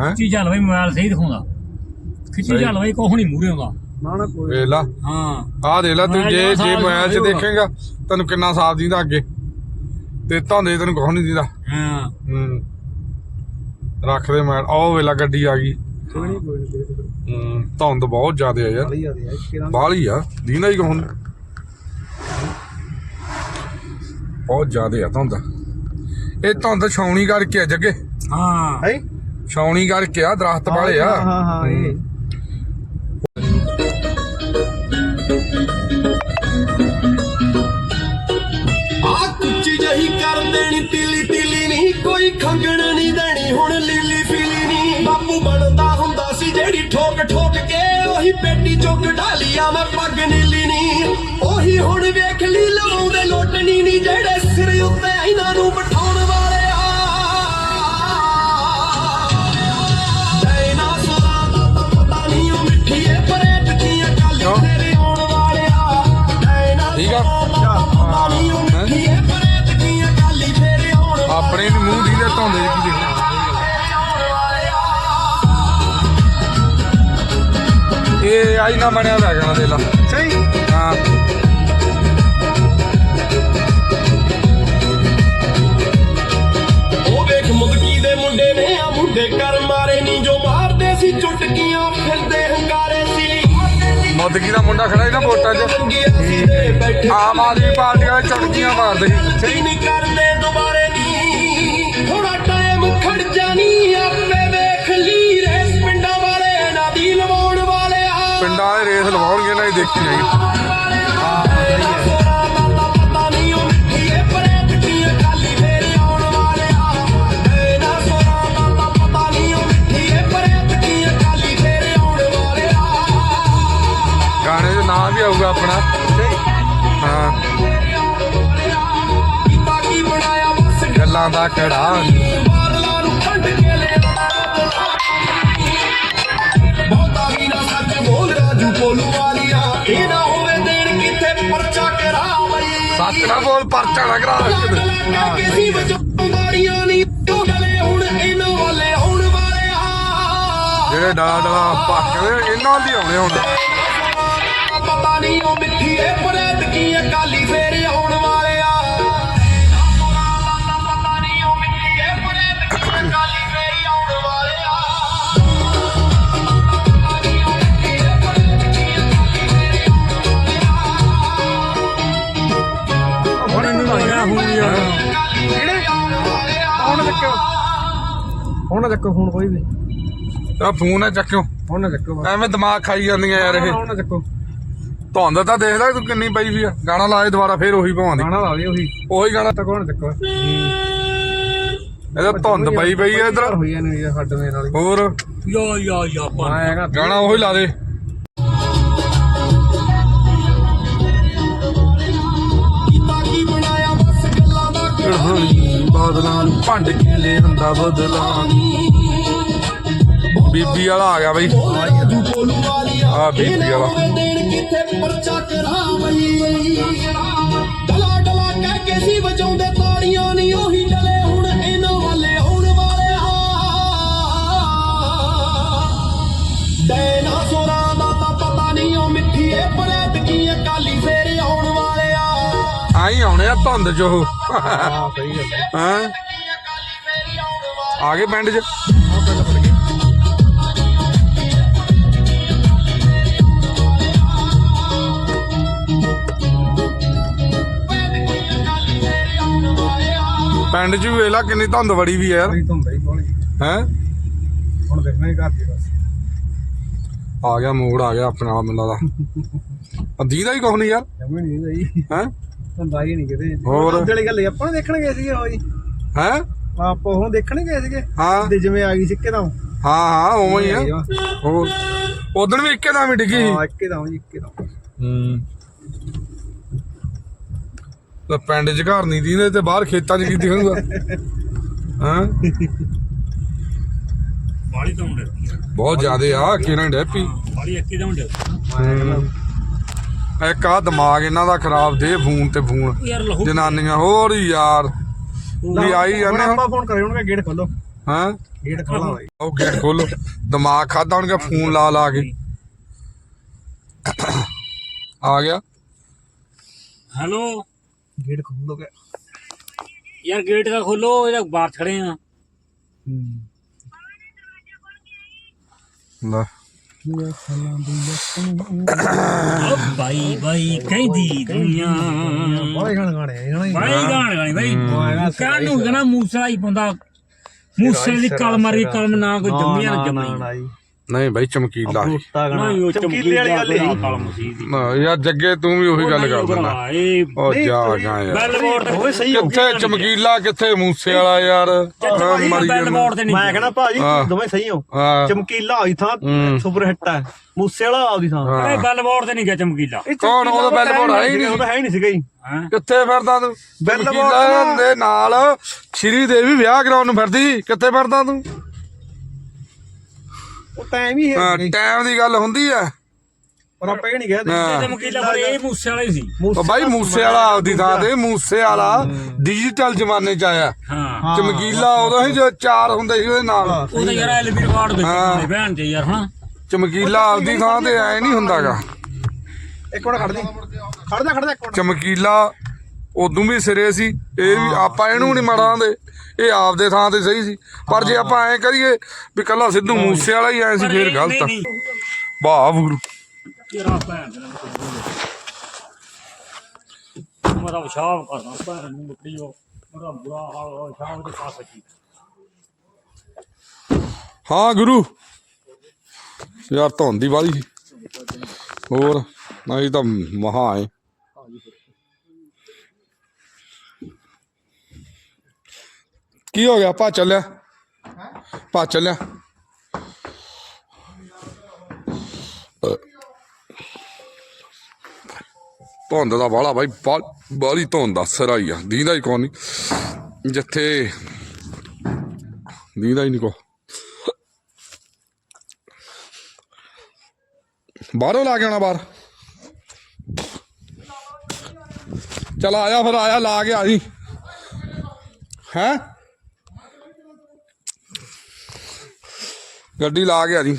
ਹੈ? ਖਿੱਚੀ ਚੱਲ ਬਈ ਮੋਬਾਈਲ ਸਹੀ ਦਿਖਾਉਂਦਾ। ਖਿੱਚੀ ਸਹੀ। ਚੱਲ ਬਈ ਕੋਹ ਨਹੀਂ ਮੂਰੇ ਆਉਂਦਾ। ਨਾ ਨਾ ਕੋਈ ਵੇਖ ਲਾ। ਹਾਂ। ਆਹ ਦੇਖ ਲੈ ਤੂੰ ਮੈਂ ਜੇ ਜੇ ਸਾਲ ਮੋਬਾਈਲ 'ਚ ਹੋਊਗਾ। ਦੇਖੇਗਾ ਤੈਨੂੰ ਕਿੰਨਾ ਸਾਫ਼ ਦਿੰਦਾ ਅੱਗੇ। ਤੇ ਧੌਂਦੇ ਤੈਨੂੰ ਕੁਛ ਨਹੀਂ ਦਿੰਦਾ। ਹਾਂ। ਹੂੰ। ਰੱਖ ਦੇ ਮੈਂ ਉਹ ਵੇਲਾ ਗੱਡੀ ਆ ਗਈ। ਕੋਈ ਨਹੀਂ ਕੋਈ ਨਹੀਂ ਹੂੰ ਧੁੰਦ ਬਹੁਤ ਜ਼ਿਆਦਾ ਆ ਯਾਰ। ਆ ਰਿਹਾ ਬਾਹਲੀ ਆ ਦੀਨਾ ਹੀ ਕਹੂੰ ਬਹੁਤ ਜ਼ਿਆਦਾ ਆ ਧੁੰਦ। ਇਹ ਧੁੰਦ ਛਾਉਣੀ ਕਰਕੇ ਆ ਜੱਗੇ। ਹਾਂ। ਹੈ? ਛਾਉਣੀ ਕਰਕੇ ਆ ਦਰਖਤ ਵਾਲੇ ਆ। ਹਾਂ ਹਾਂ ਇਹ। ਆ ਕੁੱਚੀ ਜਹੀ ਕਰ ਦੇਣੀ ਤੀਲੀ ਤੀਲੀ ਨਹੀਂ ਕੋਈ ਖੰਗਣ ਨਹੀਂ ਦੇਣੀ ਹੁਣ ਲੀਲੀ ਫੀਲੀ ਨਹੀਂ। ਬਾਪੂ ਬਣਦਾ ਹੁੰਦਾ ਸੀ ਜਿਹੜੀ ਠੋਕ ਠੋਕ ਕੇ ਉਹੀ ਪੇਟੀ ਚੁੱਕ ਢਾਲੀਆ ਮੈਂ ਪੱਗ ਨੀਲੀ ਨਹੀਂ। ਉਹੀ ਹੁਣ ਵੇਖ ਲਈ ਲਵਾਉਂਦੇ ਲੋਟਣੀ ਨਹੀਂ ਜਿਹੜੇ ਸਿਰ ਉੱਤੇ ਇਹਨਾਂ ਨੂੰ ਇਹ ਆਈ ਨਾ ਬਣਿਆ ਹੋਇਆ ਗਾਣਾ ਦੇ ਲਾ ਸਹੀ? ਹਾਂ। ਉਹ ਵੇਖ ਮੁਦਕੀ ਦੇ ਮੁੰਡੇ ਨੇ ਆ ਮੁੰਡੇ ਕਰ ਮਾਰੇ ਨੀ ਜੋ ਮਾਰਦੇ ਸੀ ਚੁਟਕੀਆਂ ਫਿਰਦੇ ਹੰਗਾਰੇ ਸੀ। ਮੋਦਗੀ ਦਾ ਮੁੰਡਾ ਖੜਾ ਸੀ ਨਾ ਵੋਟਾਂ 'ਚ। ਬੈਠੇ ਆਮ ਆਦਮੀ ਪਾਰਟੀ ਵਾਲੇ ਚੁਟਕੀਆਂ ਮਾਰਦੇ ਸੀ। ਸਹੀ ਨਹੀਂ ਕਰਦੇ ਦੀਆਂ ਗੱਲ ਹੀ ਤੇਰੇ ਆਉਣ ਵਾਲੇ ਆ ਗਾਣੇ ਦਾ ਨਾਮ ਵੀ ਆਊਗਾ ਆਪਣਾ। ਹਾਂ। ਗੱਲਾਂ ਦਾ ਕੜਾ ਸੱਚ ਨਾ ਬੋਲ ਪਰਚਾ ਨਾ ਕਰਾ। ਕਿਸੇ ਵਿੱਚੋਂ ਮਾਰੀਆਂ ਨਹੀਂ ਗਲੇ ਹੁਣ ਇਹਨਾਂ ਵਾਲੇ ਆਉਣ ਵਾਲੇ ਆ। ਜਿਹੜੇ ਡਾਲਾ ਡਾਲਾ ਪੱਕਦੇ ਇਹਨਾਂ ਦੀ ਆਉਣੇ ਹੁਣ। ਚੱਕੋ ਫੋਨ ਕੋਈ ਵੀ। ਆ ਫੋਨ ਹੈ ਚੱਕਿਓ। ਹੁਣ ਨਾ ਚੱਕੋ ਐਵੇਂ ਦਿਮਾਗ ਖਾਈ ਜਾਂਦੀਆਂ ਯਾਰ ਇਹ। ਹੁਣ ਨਾ ਚੱਕੋ। ਧੁੰਦ ਤਾਂ ਦੇਖ ਲੈ ਤੂੰ ਕਿੰਨੀ ਪਈ ਵੀ ਆ। ਗਾਣਾ ਲਾਏ ਦੁਬਾਰਾ ਫੇਰ ਉਹੀ ਭਵਾਂਦੀ ਗਾਣਾ ਲਾ ਲਈ ਉਹੀ। ਉਹੀ ਗਾਣਾ। ਤੱਕ ਹੁਣ ਚੱਕੋ। ਇਹਦਾ ਧੁੰਦ ਪਈ ਪਈ ਆ ਇਧਰ। ਹੋਈ ਜਾਂਦੀ ਹੈ ਹੱਡ ਮੇਰੇ ਨਾਲ ਹੀ। ਹੋਰ? ਯਾ ਯਾ ਯਾ ਮੈਂ ਹੈਗਾ। ਗਾਣਾ ਉਹੀ ਲਾ ਦੇ। ਕੀਤਾ ਕੀ ਬਣਾਇਆ? ਬਸ ਗੱਲਾਂ ਦਾ ਕਹਾਣੀ ਬਾਦਲਾਂ ਨੂੰ ਭੰਡ ਕੇ ਲੈ ਹੁੰਦਾ ਬਦਲਾ ਬੀਬੀ ਵਾਲਾ ਆ ਗਿਆ ਬਈ। ਆ ਬੀਬੀ ਵਾਲਾ। ਡਲਾ ਡਲਾ ਕਹਿ ਕੇ ਸੀ ਵਜਾਉਂਦੇ ਤਾੜੀਆਂ ਨਹੀਂ ਉਹੀ ਡਲੇ ਹੁਣ ਇਹਨਾਂ ਵਾਲੇ ਆਉਣ ਵਾਲੇ ਆ। ਡਾਇਨਾਸੌਰਾਂ ਦਾ ਤਾਂ ਪਤਾ ਨਹੀਂ ਉਹ ਮਿੱਠੀ ਏ ਪਰੇਤ ਕੀ ਅਕਾਲੀ ਫੇਰ ਆਉਣ ਵਾਲੇ ਆ। ਆਈ ਆਉਣੇ ਆ ਧੁੰਦ ਚ ਉਹ। ਹਾਂ ਸਹੀ ਗੱਲ ਹੈ? ਹਾਂ ਆ ਗਏ ਪਿੰਡ ਚ। ਪਿੰਡ ਚ ਵੀ ਵੇਲਾ ਕਿੰਨੀ ਧੁੰਦ ਵੜੀ ਵੀ ਆ ਯਾਰ। ਨਹੀਂ ਤੁੰਦਾ ਹੀ ਬੋਲ ਹੈ? ਹੁਣ ਦੇਖਣਾ ਹੀ ਘਰ ਦੀ ਬਸ। ਆ ਗਿਆ ਮੋੜ ਆ ਗਿਆ ਆਪਣਾ ਆਹ ਮੈਨੂੰ ਲੱਗਦਾ ਅੱਧੀ ਦਾ ਹੀ ਕੁਛ ਨਹੀਂ ਯਾਰ। ਜਮੇ ਨਹੀਂ ਸਹੀ ਹੈ? ਹੀ ਨਹੀਂ ਕਿਤੇ। ਹੋਰ? ਵਾਲੀ ਗੱਲ ਆਪਾਂ ਨੂੰ ਦੇਖਣ ਗਏ ਸੀਗੇ ਉਹ ਜੀ। ਹੈ? ਆਪਾਂ ਹੁਣ ਦੇਖਣ ਗਏ ਸੀਗੇ? ਹਾਂ। ਤੇ ਜਿਵੇਂ ਆ ਗਈ ਸਿੱਕੇ ਦਾ ਹਾਂ ਹਾਂ ਉਵੇਂ ਹੀ ਆ। ਹੋਰ? ਉਦੋਂ ਵੀ ਇੱਕੇ ਦਾ ਵੀ ਡਿੱਗੀ ਸੀ। ਹਾਂ ਇੱਕੇ ਦਾ ਜੀ ਇੱਕੇ ਦਾ ਹੂੰ। ਤਾਂ ਪਿੰਡ 'ਚ ਘਰ ਨਹੀਂ ਦੀਂਦੇ ਤੇ ਬਾਹਰ ਖੇਤਾਂ 'ਚ ਕੀ ਦਿਖੂਗਾ। ਹਾਂ? ਬਾਲੀ ਤੋਂ ਮੁੰਡੇ। ਬਹੁਤ ਜ਼ਿਆਦੇ ਆ ਕਿਰਨ ਡੈਪੀ ਬਾਲੀ ਇੱਕੀ ਦਾ ਮੁੰਡੇ। ਇੱਕ ਆ ਦਿਮਾਗ ਇਹਨਾਂ ਦਾ ਖਰਾਬ ਦੇ ਫੋਨ ਤੇ ਫੋਨ। ਜਨਾਨੀਆਂ ਹੋਰ ਯਾਰ। ਵੀ ਆਈ ਜਾਂਦੇ ਆਪਾਂ ਫੋਨ ਕਰੇ ਹੁਣ ਗੇਟ ਖੋਲੋ। ਹਾਂ? ਗੇਟ ਖੋਲਾ। ਬਾਈ ਉਹ ਗੇਟ ਖੋਲੋ। ਦਿਮਾਗ ਖਾਦਾ ਹੋਣਗੇ ਫੋਨ ਲਾ ਲਾ ਕੇ। ਆ ਗਿਆ। ਹੈਲੋ? ਗੇਟ ਖੋਲੋ ਗਿਆ ਯਾਰ ਗੇਟ ਦਾ ਖੋਲੋ ਇਹਦਾ ਬਾਹਰ ਖੜੇ ਆ। ਲੈ। ਓ ਬਾਈ ਬਾਈ ਕਹਿੰਦੀ ਦੁਨੀਆ। ਬਾਈ ਗਾਣ ਗਾਣੇ ਬਾਈ ਗਾਣ ਗਾਣੀ ਬਾਈ। ਕਾਨੂੰ ਕਹਣਾ ਮੂਸਾ ਹੀ ਪਾਉਂਦਾ। ਮੂਸੇ ਦੀ ਕਲਮ ਮਾਰੀ ਕਲਮ ਨਾ ਕੋਈ ਜੰਮੀਆਂ ਨਾ ਜੰਮੀ ਨਹੀਂ ਬਾਈ ਚਮਕੀਲਾ ਸੀ। ਬੂਟਾ ਨਾ ਗਾਣਾ ਉਹ ਚਮਕੀਲੇ ਵਾਲੀ ਗੱਲ ਹੀ ਹੀ ਕਲਮ ਸੀ ਦੀ। ਨਾ ਯਾਰ ਜੱਗੇ ਤੂੰ ਵੀ ਉਹੀ ਗੱਲ ਕਰ ਦਿੰਦਾ ਉਹ ਜਾ ਗਾ ਯਾਰ। ਬੈਲ ਬੋਰਡ ਤੇ ਹੋਵੇ ਸਹੀ ਹੋ ਕਿੱਥੇ ਚਮਕੀਲਾ ਕਿੱਥੇ ਮੂਸੇ ਵਾਲਾ ਯਾਰ? ਹਾਂ, ਮਰੀ ਬੈਲ ਜਾਣਾ। ਬੋਰਡ ਤੇ ਨਹੀਂ। ਮੈਂ ਕਹਿੰਦਾ ਭਾਜੀ ਹਾਂ। ਦੋਵੇਂ ਸਹੀ ਹੋ। ਹਾਂ। ਚਮਕੀਲਾ ਹੋਈ ਥਾਂ ਹੂੰ। ਸੁਪਰ ਹਿੱਟ ਹੈ। ਮੂਸੇ ਵਾਲਾ ਆਪਦੀ ਥਾਂ। ਹਾਂ। ਇਹ ਬੈਲ ਬੋਰਡ ਤੇ ਨਹੀਂ ਗਿਆ ਚਮਕੀਲਾ। ਇਹ ਕੌਣ? ਚਮਕੀਲਾ ਉਹਦਾ ਬੈਲ ਬੋਰਡ ਹੈ ਹੀ ਨਹੀਂ। ਉਹ ਤਾਂ ਹੈ ਹੀ ਨਹੀਂ ਸੀਗਾ ਹਾਂ? ਕਿੱਥੇ ਫਿਰਦਾ ਤੂੰ? ਬੈਲ ਚਮਕੀਲਾ। ਦੇ ਨਾਲ ਸ਼੍ਰੀ ਦੇਵੀ ਵਿਆਹ ਕਰਾਉਣ ਨੂੰ ਫਿਰਦੀ। ਕਿੱਥੇ ਫਿਰਦਾ ਤੂੰ? ਉਹ ਟਾਈਮ ਹੀ ਹੈ ਟਾਈਮ ਦੀ ਗੱਲ ਹੁੰਦੀ ਆ। ਪਰ ਆਪਾਂ ਇਹ ਨਹੀਂ ਕਹਿੰਦੇ ਹਾਂ। ਚਮਕੀਲਾ ਪਰ ਇਹ ਮੂਸੇ ਵਾਲਾ ਹੀ ਸੀ ਉਹ ਬਾਈ ਮੂਸੇ ਵਾਲਾ ਆਪਦੀ ਥਾਂ ਤੇ ਮੂਸੇ ਵਾਲਾ ਡਿਜੀਟਲ ਜ਼ਮਾਨੇ ਚ ਆਇਆ। ਹਾਂ। ਚਮਕੀਲਾ ਉਦੋਂ ਹੀ ਜੋ ਚਾਰ ਹੁੰਦੇ ਸੀ ਉਹਦੇ ਨਾਲ। ਉਹ ਤਾਂ ਯਾਰ ਐਲਬੀ ਰਿਕਾਰਡ ਦੇ ਹਾਂ। ਭੈਣ ਤੇ ਯਾਰ ਹਾਂ ਚਮਕੀਲਾ ਆਪਦੀ ਥਾਂ ਤੇ ਐ ਨਹੀਂ ਹੁੰਦਾਗਾ। ਇੱਕ ਮਿੰਟ ਖੜ ਦੇ ਖੜ ਜਾ ਖੜ ਜਾ ਇੱਕ ਮਿੰਟ। ਚਮਕੀਲਾ ਉਦੋਂ ਵੀ ਸਿਰੇ ਸੀ ਇਹ ਵੀ ਆਪਾਂ ਇਹਨੂੰ ਨਹੀਂ ਮਾਰਾਂਦੇ ਇਹ ਆਪਦੇ ਥਾਂ ਤੇ ਸਹੀ ਸੀ। ਪਰ ਜੇ ਆਪਾਂ ਐ ਕਰੀਏ ਵੀ ਕੱਲਾ ਸਿੱਧੂ ਮੂਸੇ ਵਾਲਾ ਹੀ ਐ ਸੀ ਫੇਰ ਗਲਤ ਆ। ਵਾਹ ਗੁਰੂ ਤੇਰਾ ਭੈਣ ਦੇ ਨਾਲ ਮੈਂ ਤਾਂ ਸ਼ਾਮ ਕਰਦਾ ਭੈਣ ਨੂੰ ਮੁੱਕੀਓ ਮੇਰਾ ਬੁਰਾ ਹਾਲ ਹੋਇਆ ਸ਼ਾਮ ਦੇ ਪਾਸ ਕੀ ਹਾਂ ਗੁਰੂ। ਯਾਰ ਧੁੰਦੀ ਵਾਲੀ ਹੋਰ ਨਹੀਂ ਤਾਂ ਮਹਾ ਹੈ ਕੀ ਹੋ ਗਿਆ? ਭਾ ਚੱਲਿਆ। ਭਾ ਚੱਲਿਆ। ਧੁੰਦ ਦਾ ਬਾਲਾ ਬਾਈ ਬਾਲੀ ਧੁੰਦ ਦਾ ਸਿਰਾ ਹੀ ਆ ਦੀਦਾ ਹੀ ਨਹੀਂ। ਜਿੱਥੇ ਦੀਦਾ ਹੀ ਨਹੀਂ ਕੋ ਬਾਹਰੋਂ ਲਾ ਕੇ ਆਉਣਾ ਬਾਹਰ। ਚਲ ਆਇਆ ਫਿਰ ਆਇਆ ਲਾ ਕੇ ਆ ਜੀ। ਹੈ? ਗੱਡੀ ਲਾ ਕੇ ਆ ਜੀ।